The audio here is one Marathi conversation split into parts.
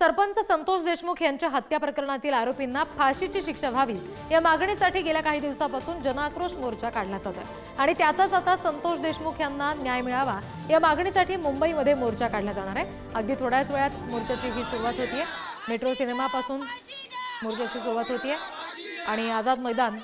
सरपंच संतोष देशमुख यांच्या हत्या प्रकरणातील आरोपींना फाशीची शिक्षा व्हावी या मागणीसाठी गेल्या काही दिवसापासून जनाक्रोश मोर्चा काढला जात आहे आणि त्यातच आता संतोष देशमुख यांना न्याय मिळावा या मागणीसाठी मुंबईमध्ये मोर्चा काढला जाणार आहे. अगदी थोड्याच वेळात मोर्चाची ही सुरुवात होतीये. मेट्रो सिनेमापासून मोर्चाची सुरुवात होतीये. आणि आझाद मैदान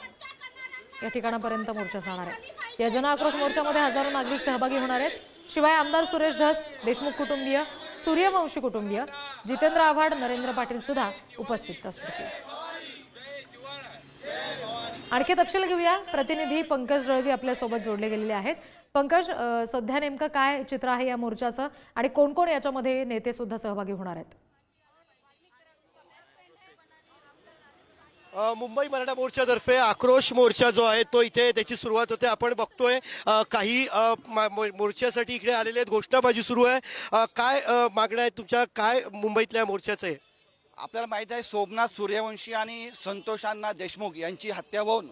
या ठिकाणापर्यंत मोर्चा जाणार आहे. या जनआक्रोश मोर्चामध्ये हजारो नागरिक सहभागी होणार आहेत. शिवाय आमदार सुरेश धस देशमुख कुटुंबीय सूर्यवंशी कुटुंबीय जितेंद्र आव्हाड नरेंद्र पाटील सुद्धा उपस्थित असतील. आणखी तपशील घेऊया. प्रतिनिधी पंकज दळवी आपल्यासोबत जोडले गेलेले आहेत. पंकज सध्या नेमकं काय चित्र आहे या मोर्चाचं आणि कोण कोण याच्यामध्ये नेते सुद्धा सहभागी होणार आहेत? मुंबई मराठा मोर्चातर्फे आक्रोश मोर्चा जो आहे तो इथे त्याची सुरुवात होते. आपण बघतोय काही मो- मोर्चासाठी इकडे आलेले आहेत. घोषणाबाजी सुरू आहे. काय मागण्या आहेत तुमच्या? काय मुंबईतल्या मोर्चाचं आहे? आपल्याला माहीत आहे सोमनाथ सूर्यवंशी आणि संतोषांना देशमुख यांची हत्या होऊन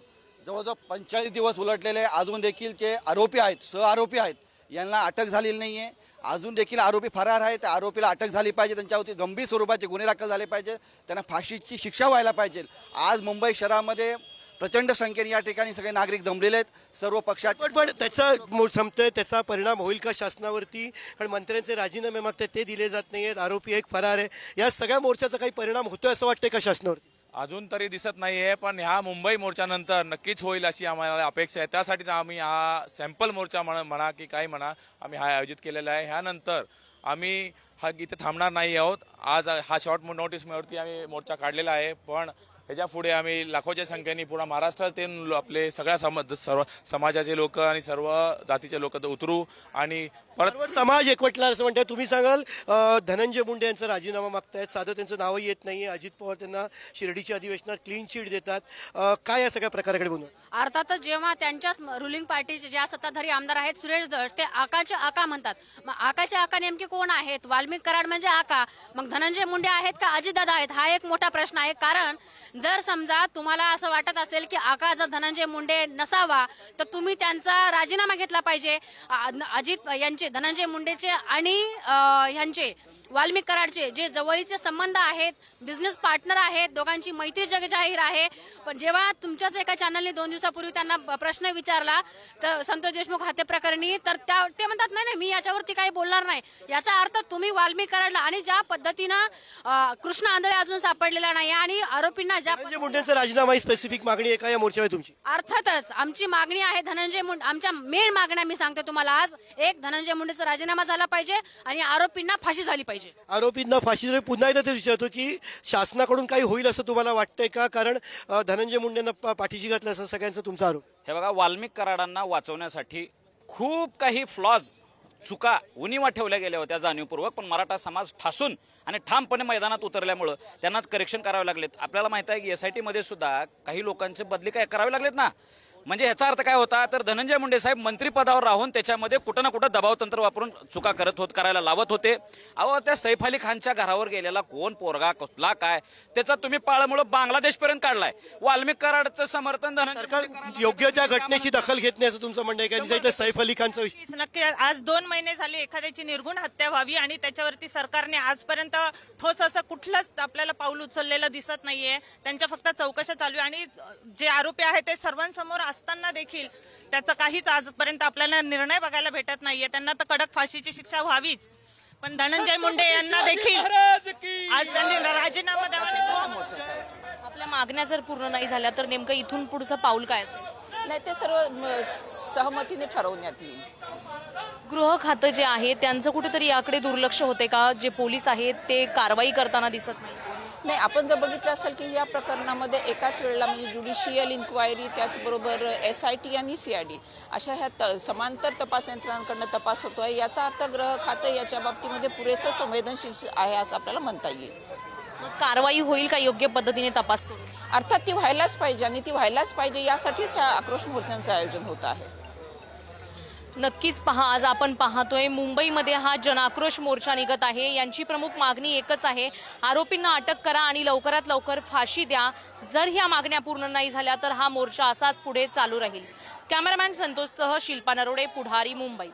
जवळजवळ पंचेचाळीस दिवस उलटलेले अजून देखील जे आरोपी आहेत सह आरोपी आहेत यांना अटक झालेली नाही आहे अजून देखील आरोपी फरार आहेत. त्या आरोपीला अटक झाली पाहिजे. त्यांच्यावरती गंभीर स्वरूपाचे गुन्हे दाखल झाले पाहिजे. त्यांना फाशीची शिक्षा व्हायला पाहिजे. आज मुंबई शहरामध्ये प्रचंड संख्येने या ठिकाणी सगळे नागरिक जमलेले आहेत. सर्व पक्षात पण पण त्याचा मो- संपतोय. त्याचा परिणाम होईल का शासनावरती? कारण मंत्र्यांचे राजीनामे मागतात ते दिले जात नाही आहेत आरोपी एक फरार आहे. या सगळ्या मोर्चाचा काही परिणाम होतोय असं वाटतंय का शासनावरती? अजून तरी दिसत नाहीये पण ह्या मुंबई मोर्चानंतर नक्कीच होईल अशी आम्हाला अपेक्षा आहे. त्यासाठीच आम्ही हा सॅम्पल मोर्चा म्हणा म्हणा की काही म्हणा आम्ही हा आयोजित केलेला आहे. ह्यानंतर आम्ही हा इथे थांबणार नाही आहोत. आज हा शॉर्ट नोटीसवरती आम्ही मोर्चा काढलेला आहे पण ह्याच्या पुढे आम्ही लाखोच्या संख्येने पुरा महाराष्ट्रातील आपले सगळ्या समाज सर्व समाजाचे लोक आणि सर्व जातीचे लोक उतरू आणि परत समाज एकवटला असं म्हणतात तुम्ही सांगाल धनंजय मुंडे यांचा राजीनामा मागतायत. साधं त्यांचं नावही येत नाही. अजित पवार त्यांना शिर्डीच्या अधिवेशनात क्लीन चिट देतात. काय या सगळ्या प्रकाराकडे बोलू? अर्थातच जेव्हा त्यांच्याच रुलिंग पार्टीचे ज्या सत्ताधारी आमदार आहेत सुरेश दस ते आकाचे आका म्हणतात. मग आकाचे आका नेमके कोण आहेत? वाल्मिक कराड म्हणजे आका. मग धनंजय मुंडे आहेत का अजितदादा आहेत? हा एक मोठा प्रश्न आहे. कारण जर समजा तुम्हाला असं वाटत असेल की आका जर धनंजय मुंडे नसावा तर तुम्ही त्यांचा राजीनामा घेतला पाहिजे. अजित यांचे धनंजय मुंडेचे आणि ह्यांचे. वाल्मिक कराडचे जे जवळचे संबंध आहेत बिझनेस पार्टनर आहेत दोघांची मैत्री जग जाहीर आहे. पण जेव्हा तुमच्याच एका चॅनलने दोन दिवसापूर्वी त्यांना प्रश्न विचारला तर संतोष देशमुख हत्या प्रकरणी तर त्या ते म्हणतात नाही नाही मी याच्यावरती काही बोलणार नाही. याचा अर्थ तुम्ही वाल्मिक कराडला आणि ज्या पद्धतीनं कृष्ण आंधळे अजून सापडलेला नाही आणि आरोपींना ज्या मुंडेंचा राजीनामा ही स्पेसिफिक मागणी आहे का? या मोर्चावर तुमची. अर्थातच आमची मागणी आहे धनंजय मुंडे आमच्या मेन मागण्या मी सांगते तुम्हाला आज. एक धनंजय मुंडेचा राजीनामा झाला पाहिजे आणि आरोपींना फाशी झाली पाहिजे. आरोपींना फाशी देऊन पुन्हा एकदा ते विचारतो की शासनाकडून काही होईल असं तुम्हाला वाटतंय का? कारण अ, धनंजय मुंडेंना पा- पाठीशी घातलं असं सगळ्यांचा तुमचा आरोप. हे बघा वाल्मिक कराडांना वाचवण्यासाठी खूप काही फ्लॉज चुका उणीवा ठेवल्या गेल्या होत्या जाणीवपूर्वक पण मराठा समाज ठासून आणि ठामपणे मैदानात उतरल्यामुळं त्यांना करेक्शन करावे लागलेत. आपल्याला माहीत आहे की एस आय टीमध्ये सुद्धा काही लोकांचे बदली काय करावे लागलेत ना? म्हणजे ह्याचा अर्थ काय होता? तर धनंजय मुंडे साहेब मंत्रिपदावर राहून त्याच्यामध्ये कुठं ना कुठं दबाव तंत्र वापरून चुका करत होत करायला लावत होते. अहो त्या सैफ अली खानच्या घरावर गेलेला कोण पोरगा कसला काय? त्याचा तुम्ही पाळमुळं बांगलादेशपर्यंत काढलाय. वाल्मिक कराडचं समर्थन धनंजय योग्य त्या घटनेची दखल घेत नाही असं तुमचं म्हणणं आहे का? इथं सैफ अली खानचा नक्की आज दोन महिने झाले एखाद्याची निर्गुण हत्या व्हावी आणि त्याच्यावरती सरकारने आजपर्यंत ठोस असं कुठलंच आपल्याला पाऊल उचललेलं दिसत नाहीये. त्यांच्या फक्त चौकशा चालू आहे. आणि जे आरोपी आहेत ते सर्वांसमोर असताना देखील त्याचा काहीच आजपर्यंत आपल्याला निर्णय बघायला भेटत नाहीये. त्यांना तर कडक फाशीची शिक्षा व्हावीच. पण धनंजय मुंडे यांना देखील आज त्यांनी राजीनामा द्यावा आपल्या मागण्या जर पूर्ण नाही झाल्या तर नेमकं इथून पुढचं पाऊल काय असेल? नाही ते सर्व सहमतीने ठरवण्यात येईल. गृह खातं जे आहे त्यांचं कुठेतरी याकडे दुर्लक्ष होते का? जे पोलीस आहेत ते कारवाई करताना दिसत नाही. नाही आपण जर बघितलं असेल की या प्रकरणामध्ये एकाच वेळेला म्हणजे ज्युडिशियल इन्क्वायरी त्याचबरोबर एस आय टी आणि सी आय डी अशा ह्या त समांतर तपास यंत्रणांकडनं तपास होतो आहे याचा अर्थ ग्रह खातं याच्या बाबतीमध्ये पुरेसं संवेदनशील आहे असं आपल्याला म्हणता येईल. मग कारवाई होईल का योग्य पद्धतीने तपास अर्थात ती व्हायलाच पाहिजे आणि ती व्हायलाच पाहिजे यासाठीच ह्या आक्रोश मोर्चांचं आयोजन होत आहे. नक्कीच पहा आज आपण पाहतोय मुंबईमध्ये हा जनाक्रोश मोर्चा निघत आहे. यांची प्रमुख मागणी एकच आहे. आरोपींना अटक करा आणि लवकरात लवकर फाशी द्या. जर ह्या मागण्या पूर्ण नाही झाल्या तर हा मोर्चा असाच पुढे चालू राहील. कॅमेरामॅन संतोषसह शिल्पा नरोडे पुढारी मुंबई.